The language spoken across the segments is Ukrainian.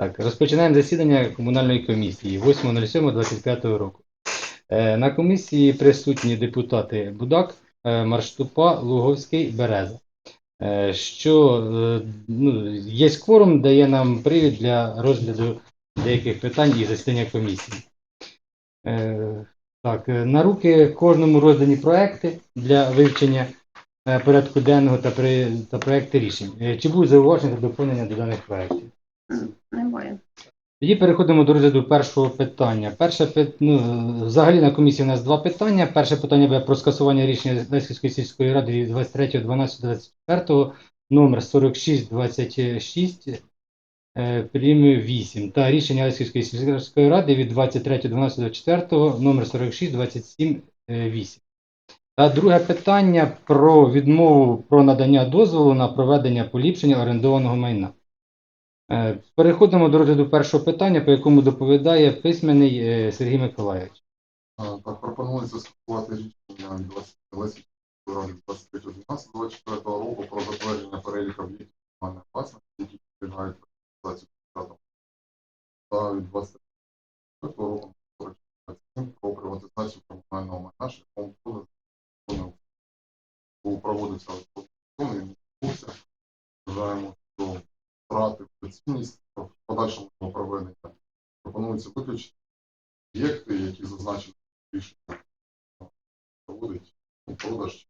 Так, розпочинаємо засідання комунальної комісії 8.07.25 року. Е, На комісії присутні депутати Будак, е, Марштупа, Луговський, Береза. Е, Що ну, є кворум, дає нам привід для розгляду деяких питань і засідання комісії. Так, на руки кожному роздані проекти для вивчення порядку денного та, при, та проекти рішень. Чи будуть зауваження та доповнення до даних проєктів? Тоді переходимо до розгляду першого питання. Перше ну, взагалі на комісії у нас два питання. Перше питання буде про скасування рішення Лесівської сільської ради від 23.12.24 номер 4626 е, прим. 8 та рішення Лесівської сільської ради від 23.12.24 номер 4627 8. Та друге питання про відмову про надання дозволу на проведення поліпшення орендованого майна. Е, Переходимо до розгляду першого питання, по якому доповідає письменний е, Сергій Миколайович. А, Так, пропонується скасувати рішення від 20 ради 23.12.24 року про затвердження переліку об'єктів комунальної власності, які підлягають бюджетом. Та від 23 року 47 про приватизацію комунального майна шляхом продажу законів. Був проводився аукціон, він відбувся. Вважаємо, доцільність в подальшому проведення пропонується виключити об'єкти, які зазначені в рішенні проводить продаж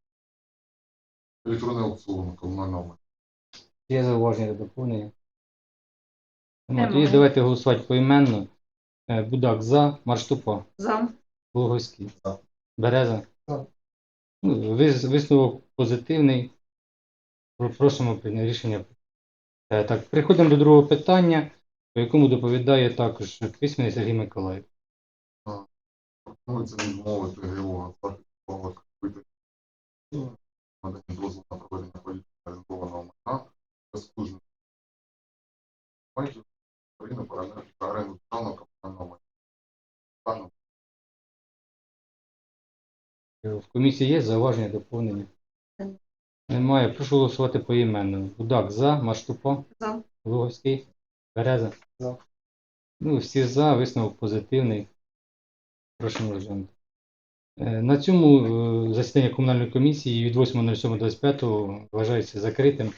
електронний аукціон комунального майна. Є зауваження до доповнення? Тоді давайте голосувати поіменно. Е, Будак за, Марштупа, За. Луговський, За. Береза. За. Ну, Висновок позитивний. Про- Просимо прийняти рішення. Е, Так, переходимо до другого питання, по якому доповідає також письменний Сергій Миколаїв. Пропонується відмовити ГО правових кредитів, надання дозволу на проведення політики орієнтованого майна безслужних банків України оренду оренду державного комунального майна. Е, В комісії є зауваження, доповнення? Немає. Прошу голосувати поіменно. Будак за, Маштупо, За. Луговський, Береза. За. Ну, всі за, висновок позитивний. Прошу розглянути. Е, На цьому е, засідання комунальної комісії від 8.07.25 вважається закритим.